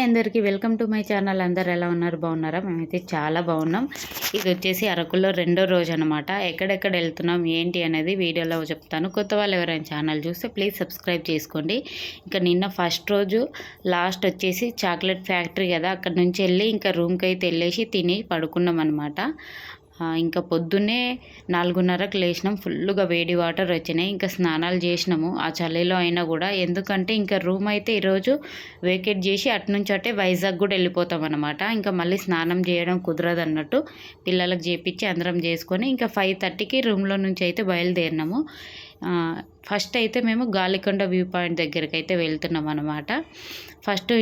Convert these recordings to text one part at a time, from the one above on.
Hi అందరికీ welcome to my channel. అందరు ఎలా ఉన్నారు? బాగున్నారా? మేమైతే చాలా బాగున్నాం. ఇది వచ్చేసి అరకులో రెండో రోజు అనమాట ఎక్కడెక్కడ వెళ్తున్నాం ఏంటి అనేది వీడియోలో చెప్తాను. కొత్త వాళ్ళు ఎవరైనా ఛానల్ చూస్తే ప్లీజ్ సబ్స్క్రైబ్ చేసుకోండి. ఇంకా నిన్న ఫస్ట్ రోజు లాస్ట్ వచ్చేసి చాక్లెట్ ఫ్యాక్టరీ కదా. అక్కడ నుంచి వెళ్ళి ఇంకా రూమ్కి అయితే వెళ్ళేసి తిని పడుకున్నాం అనమాట ఇంకా పొద్దున్నే నాలుగున్నరకు లేచినాం. ఫుల్గా వేడి వాటర్ వచ్చినాయి. ఇంకా స్నానాలు చేసినాము. ఆ చలిలో అయినా కూడా. ఎందుకంటే ఇంకా రూమ్ అయితే ఈరోజు వేకెట్ చేసి అటు నుంచి అటే వైజాగ్ కూడా వెళ్ళిపోతాం అనమాట ఇంకా మళ్ళీ స్నానం చేయడం కుదరదు అన్నట్టు పిల్లలకు చేపించి అందరం చేసుకొని ఇంకా ఫైవ్ థర్టీకి రూమ్లో నుంచి అయితే బయలుదేరినాము. ఫస్ట్ అయితే మేము గాలికొండ వ్యూ పాయింట్ దగ్గరికి అయితే వెళ్తున్నాం అనమాట ఫస్ట్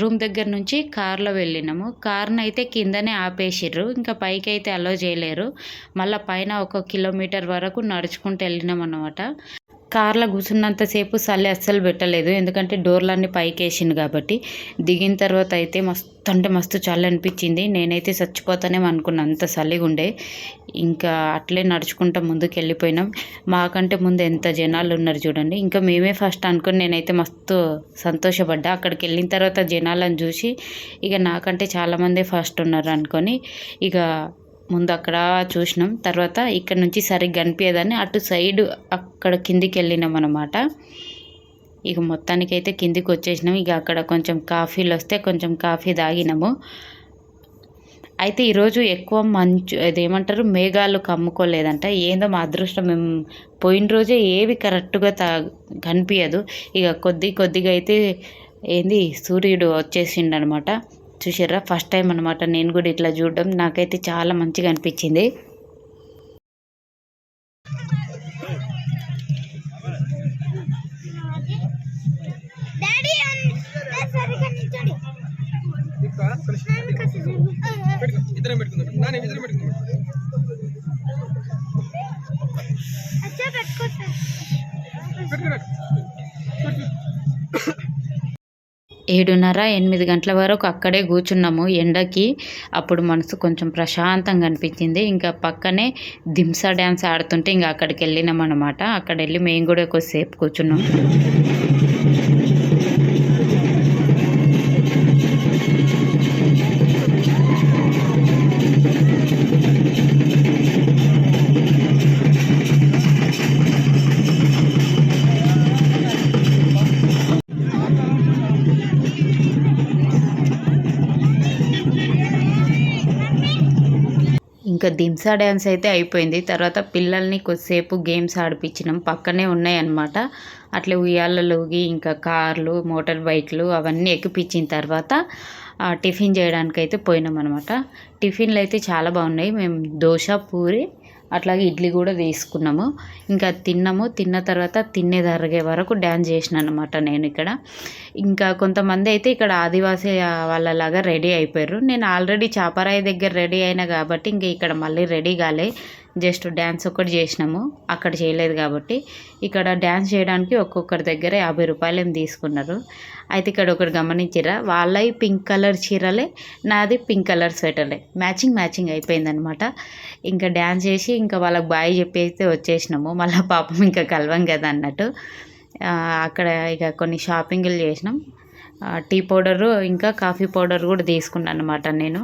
రూమ్ దగ్గర నుంచి కార్లో వెళ్ళినాము. కార్ని అయితే కిందనే ఆపేసిర్రు. ఇంకా పైకి అయితే అలో చేయలేరు. మళ్ళీ పైన ఒక కిలోమీటర్ వరకు నడుచుకుంటూ వెళ్ళినాం అనమాట కార్లో కూర్చున్నంతసేపు చలి అస్సలు పెట్టలేదు. ఎందుకంటే డోర్లన్నీ పైకి వేసిండు కాబట్టి. దిగిన తర్వాత అయితే మస్తు అంటే మస్తు చలి అనిపించింది. నేనైతే చచ్చిపోతానేమో అనుకున్నాను అంత చలిగా ఉండే. ఇంకా అట్లే నడుచుకుంటా ముందుకు వెళ్ళిపోయినాం మాకంటే ముందు ఎంత జనాలు ఉన్నారు చూడండి. ఇంకా మేమే ఫస్ట్ అనుకుని నేనైతే మస్తు సంతోషపడ్డా. అక్కడికి వెళ్ళిన తర్వాత జనాలను చూసి ఇక నాకంటే చాలామంది ఫస్ట్ ఉన్నారు అనుకొని ఇక ముందు అక్కడ చూసినాం. తర్వాత ఇక్కడ నుంచి సరిగ్గా కనిపించదని అటు సైడ్ అక్కడ కిందికి వెళ్ళినాం అనమాట ఇక మొత్తానికైతే కిందికి వచ్చేసినాం ఇక అక్కడ కొంచెం కాఫీలు వస్తే కొంచెం కాఫీ తాగినాము. అయితే ఈరోజు ఎక్కువ మంచు అదేమంటారు మేఘాలు కమ్ముకోలేదంట. ఏందో మా అదృష్టం. మేము పోయిన రోజే ఏవి కరెక్ట్గా తా కనిపించదు ఇక కొద్ది కొద్దిగా అయితే ఏంది సూర్యుడు వచ్చేసిండు అనమాట చూసారా ఫస్ట్ టైం అనమాట నేను కూడా ఇట్లా చూడడం. నాకైతే చాలా మంచిగా అనిపించింది. ఏడున్నర ఎనిమిది గంటల వరకు అక్కడే కూర్చున్నాము ఎండకి. అప్పుడు మనసు కొంచెం ప్రశాంతంగా అనిపించింది. ఇంకా పక్కనే దింసా డ్యాన్స్ ఆడుతుంటే ఇంకా అక్కడికి వెళ్ళినాం అనమాట అక్కడ వెళ్ళి మేము కూడా కొద్దిసేపు కూర్చున్నాం. దింసా డ్యాన్స్ అయితే అయిపోయింది. తర్వాత పిల్లల్ని కొద్దిసేపు గేమ్స్ ఆడిపించినాం. పక్కనే ఉన్నాయి అట్లా అట్లే ఇంకా కార్లు మోటార్ బైక్లు అవన్నీ ఎక్కిపించిన తర్వాత టిఫిన్ చేయడానికి అయితే పోయినాం అనమాట టిఫిన్లు అయితే చాలా బాగున్నాయి. మేము దోశ పూరి అట్లాగే ఇడ్లీ కూడా తీసుకున్నాము ఇంకా తిన్నాము. తిన్న తర్వాత తినే తరిగే వరకు డ్యాన్స్ చేసిన అనమాట నేను ఇక్కడ. ఇంకా కొంతమంది అయితే ఇక్కడ ఆదివాసీ వాళ్ళలాగా రెడీ అయిపోయారు. నేను ఆల్రెడీ చాపరాయి దగ్గర రెడీ అయినా కాబట్టి ఇంక ఇక్కడ మళ్ళీ రెడీ కాలే. జస్ట్ డ్యాన్స్ ఒకటి చేసినాము. అక్కడ చేయలేదు కాబట్టి ఇక్కడ డ్యాన్స్ చేయడానికి ఒక్కొక్కరి దగ్గర యాభై రూపాయలు ఏమి తీసుకున్నారు. అయితే ఇక్కడ ఒకటి గమనించిరా వాళ్ళవి పింక్ కలర్ చీరలే నాది పింక్ కలర్ స్వెటర్లే. మ్యాచింగ్ మ్యాచింగ్ అయిపోయిందనమాట ఇంకా డ్యాన్స్ చేసి ఇంకా వాళ్ళకి బాయ్ చెప్పేస్తే వచ్చేసినాము. మళ్ళీ పాపం ఇంకా కలవం కదా అన్నట్టు. అక్కడ ఇక కొన్ని షాపింగ్లు చేసినాం. టీ పౌడరు ఇంకా కాఫీ పౌడర్ కూడా తీసుకున్నాను అనమాట నేను.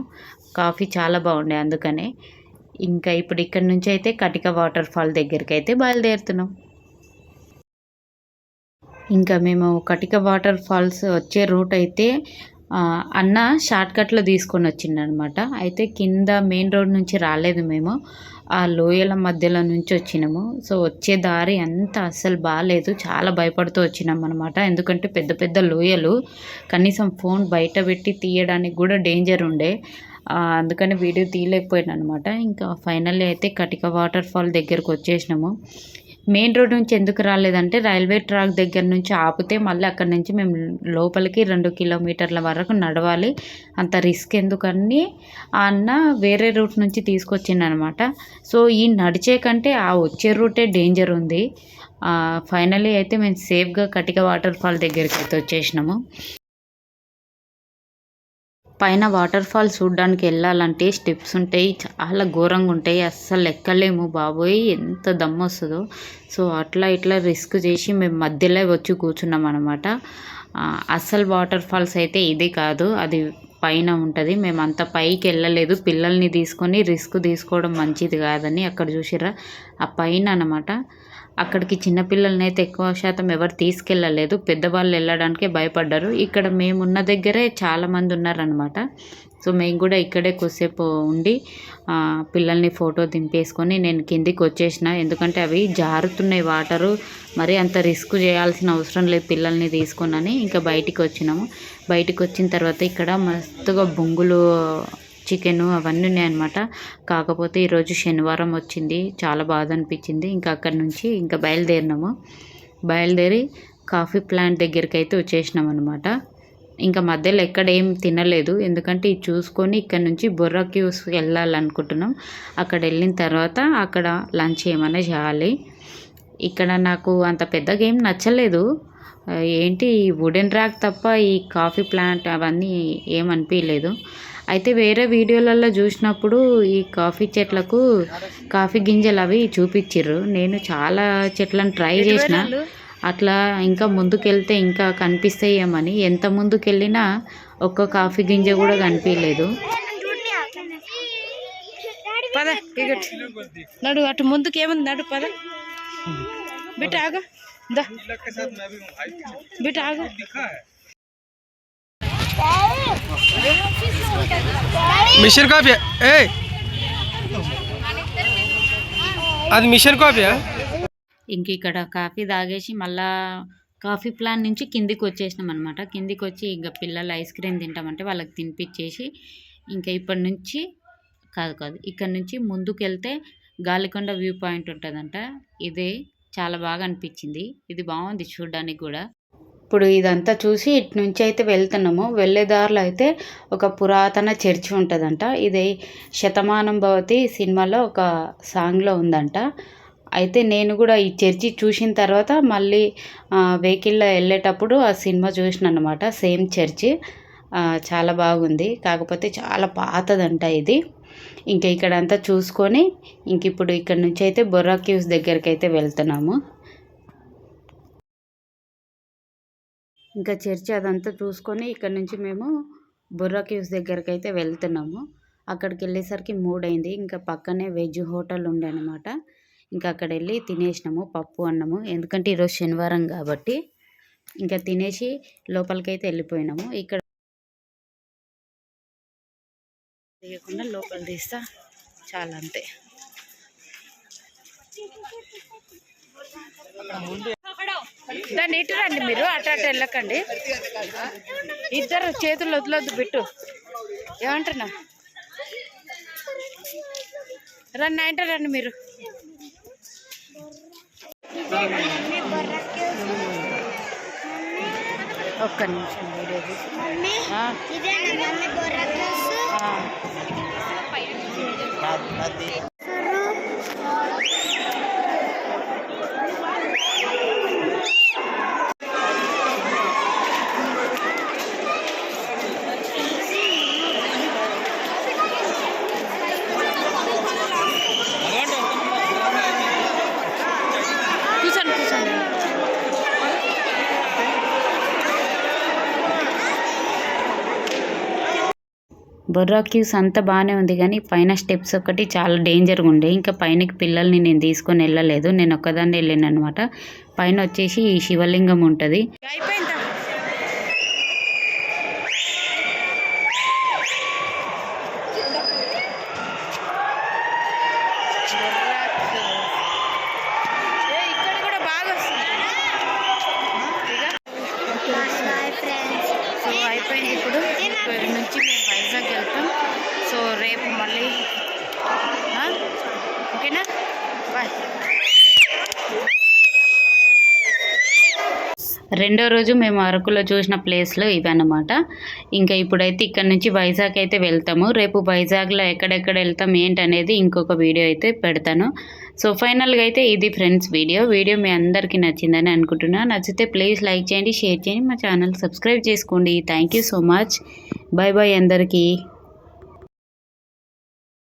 కాఫీ చాలా బాగుండే అందుకనే. ఇంకా ఇప్పుడు ఇక్కడ నుంచి అయితే కటిక వాటర్ ఫాల్ దగ్గరికి అయితే బయలుదేరుతున్నాం. ఇంకా మేము కటిక వాటర్ ఫాల్స్ వచ్చే రూట్ అయితే అన్న షార్ట్కట్లో తీసుకొని వచ్చిండనమాట. అయితే కింద మెయిన్ రోడ్ నుంచి రాలేదు మేము. ఆ లోయల మధ్యలో నుంచి వచ్చినాము. సో వచ్చే దారి అంతా అస్సలు బాగాలేదు చాలా భయపడుతూ వచ్చినాం అనమాట ఎందుకంటే పెద్ద పెద్ద లోయలు కనీసం ఫోన్ బయట పెట్టి తీయడానికి కూడా డేంజర్ ఉండే. అందుకని వీడియో తీయలేకపోయాను అనమాట ఇంకా ఫైనల్లీ అయితే కటిక వాటర్ ఫాల్ దగ్గరకు వచ్చేసినాము. మెయిన్ రోడ్ నుంచి ఎందుకు రాలేదంటే రైల్వే ట్రాక్ దగ్గర నుంచి ఆపితే మళ్ళీ అక్కడ నుంచి మేము లోపలికి రెండు కిలోమీటర్ల వరకు నడవాలి. అంత రిస్క్ ఎందుకని అన్న వేరే రూట్ నుంచి తీసుకొచ్చిండనమాట సో ఈ నడిచే కంటే ఆ వచ్చే రూటే డేంజర్ ఉంది. ఫైనలీ అయితే మేము సేఫ్గా కటిక వాటర్ ఫాల్ దగ్గరికి అయితే వచ్చేసినాము. పైన వాటర్ ఫాల్ చూడడానికి వెళ్ళాలంటే స్టెప్స్ ఉంటాయి చాలా ఘోరంగా ఉంటాయి. అస్సలు ఎక్కలేము బాబోయ్ ఎంత దమ్ము వస్తుందో. సో అట్లా ఇట్లా రిస్క్ చేసి మేము మధ్యలో వచ్చి కూర్చున్నాం అనమాట అస్సలు వాటర్ ఫాల్స్ అయితే ఇది కాదు అది పైన ఉంటుంది. మేము అంత పైకి వెళ్ళలేదు. పిల్లల్ని తీసుకొని రిస్క్ తీసుకోవడం మంచిది కాదని అక్కడ చూసిర్రా. ఆ పైన అనమాట అక్కడికి చిన్నపిల్లల్ని అయితే ఎక్కువ శాతం ఎవరు తీసుకెళ్ళలేదు. పెద్దవాళ్ళు వెళ్ళడానికే భయపడ్డారు. ఇక్కడ మేమున్న దగ్గరే చాలామంది ఉన్నారనమాట సో మేము కూడా ఇక్కడే కొద్దిసేపు ఉండి పిల్లల్ని ఫోటో దింపేసుకొని నేను కిందికి వచ్చేసిన. ఎందుకంటే అవి జారుతున్నాయి వాటరు మరి అంత రిస్క్ చేయాల్సిన అవసరం లేదు పిల్లల్ని తీసుకొనని ఇంకా బయటికి వచ్చినాము. బయటికి వచ్చిన తర్వాత ఇక్కడ మస్తుగా బొంగులు చికెన్ అవన్నీ ఉన్నాయన్నమాట. కాకపోతే ఈరోజు శనివారం వచ్చింది. చాలా బాధ అనిపించింది ఇంకా అక్కడి నుంచి ఇంకా బయలుదేరినాము. బయలుదేరి కాఫీ ప్లాంట్ దగ్గరికి అయితే వచ్చేసినాం అనమాట ఇంకా మధ్యలో ఎక్కడ ఏం తినలేదు. ఎందుకంటే ఇది చూసుకొని ఇక్కడ నుంచి బొర్రా క్యూస్ వెళ్ళాలనుకుంటున్నాం. అక్కడ వెళ్ళిన తర్వాత అక్కడ లంచ్ ఏమైనా చేయాలి. ఇక్కడ నాకు అంత పెద్దగా ఏం నచ్చలేదు. ఏంటి ఈ వుడెన్ ర్యాక్ తప్ప ఈ కాఫీ ప్లాంట్ అవన్నీ ఏమనిపించలేదు అయితే వేరే వీడియోలలో చూసినప్పుడు ఈ కాఫీ చెట్లకు కాఫీ గింజలు అవి చూపించిర్రు. నేను చాలా చెట్లను ట్రై చేసిన అట్లా ఇంకా ముందుకెళ్తే ఇంకా కనిపిస్తాయేమని. ఎంత ముందుకెళ్ళినా ఒక్క కాఫీ గింజ కూడా కనిపించలేదు నడు అటు ముందుకు ఏముంది నడు పద. బిట్ బిట్ మిషన్ కాఫీ ఏ అది మిషన్ కాఫీ ఇంక ఇక్కడ కాఫీ తాగేసి మళ్ళా కాఫీ ప్లాన్ నుంచి కిందికి వచ్చేసినాం అనమాట కిందికి వచ్చి ఇంకా పిల్లలు ఐస్ క్రీమ్ తింటామంటే వాళ్ళకి తినిపించేసి ఇంకా ఇప్పటి నుంచి కాదు కాదు ఇక్కడ నుంచి ముందుకు వెళ్తే గాలికొండ వ్యూ పాయింట్ ఉంటుందంట. ఇదే చాలా బాగా అనిపించింది. ఇది బాగుంది చూడడానికి కూడా. ఇప్పుడు ఇదంతా చూసి ఇటు నుంచి అయితే వెళ్తున్నాము. వెళ్ళే దారిలో అయితే ఒక పురాతన చర్చి ఉంటుందంట. ఇది శతమానం భవతి సినిమాలో ఒక సాంగ్లో ఉందంట. అయితే నేను కూడా ఈ చర్చి చూసిన తర్వాత మళ్ళీ వెహికల్లో వెళ్ళేటప్పుడు ఆ సినిమా చూసిన అనమాట సేమ్ చర్చి. చాలా బాగుంది. కాకపోతే చాలా పాతదంట ఇది. ఇంకా ఇక్కడంతా చూసుకొని ఇంక ఇప్పుడు ఇక్కడ నుంచి అయితే బొర్రా క్యూస్ దగ్గరికి అయితే వెళ్తున్నాము. ఇంకా చర్చి అదంతా చూసుకొని ఇక్కడ నుంచి మేము బుర్రా క్యూస్ దగ్గరికి అయితే వెళ్తున్నాము. అక్కడికి వెళ్ళేసరికి మూడైంది. ఇంకా పక్కనే వెజ్ హోటల్ ఉండే అనమాట ఇంకా అక్కడ వెళ్ళి తినేసినాము పప్పు అన్నము. ఎందుకంటే ఈరోజు శనివారం కాబట్టి ఇంకా తినేసి లోపలికైతే వెళ్ళిపోయినాము. ఇక్కడ తీయకుండా లోపల తీస్తా చాలా అంతే దాన్ని ఇటు రండి మీరు? అటు అటు వెళ్ళకండి. ఇద్దరు చేతులు వదలొద్దు బిట్టు. ఏమంటున్నా? రండి నైంట రండి మీరు. ఒక్క నిమిషం వీడియో తీసి. బొర్రా క్యూస్ అంతా బాగానే ఉంది కానీ పైన స్టెప్స్ ఒకటి చాలా డేంజర్గా ఉండే. ఇంకా పైనకి పిల్లల్ని నేను తీసుకొని వెళ్ళలేదు. నేను ఒక్కదాన్ని వెళ్ళాను అనమాట పైన వచ్చేసి ఈ శివలింగం ఉంటుంది. అయిపోయింది ఏ, ఇక్కడ కూడా బాగా వస్తుంది ఇక బాయ్ ఫ్రెండ్స్ సో అయిపోయింది ఇప్పుడు ఇక్కడ నుంచి మేము వైజాగ్ వెళ్తాం సో రేపు మళ్ళీ. ఓకేనా? బాయ్. రెండో రోజు మేము అరకులో చూసిన ప్లేస్లో ఇవన్నమాట. ఇంకా ఇప్పుడైతే ఇక్కడ నుంచి వైజాగ్ అయితే వెళ్తాము. రేపు వైజాగ్లో ఎక్కడెక్కడ వెళ్తాం ఏంటనేది ఇంకొక వీడియో అయితే పెడతాను. సో ఫైనల్గా అయితే ఇది ఫ్రెండ్స్ వీడియో. వీడియో మీ అందరికీ నచ్చిందని అనుకుంటున్నా. నచ్చితే ప్లీజ్ లైక్ చేయండి షేర్ చేయండి మా ఛానల్ సబ్స్క్రైబ్ చేసుకోండి. Thank you so much. Bye bye అందరికీ.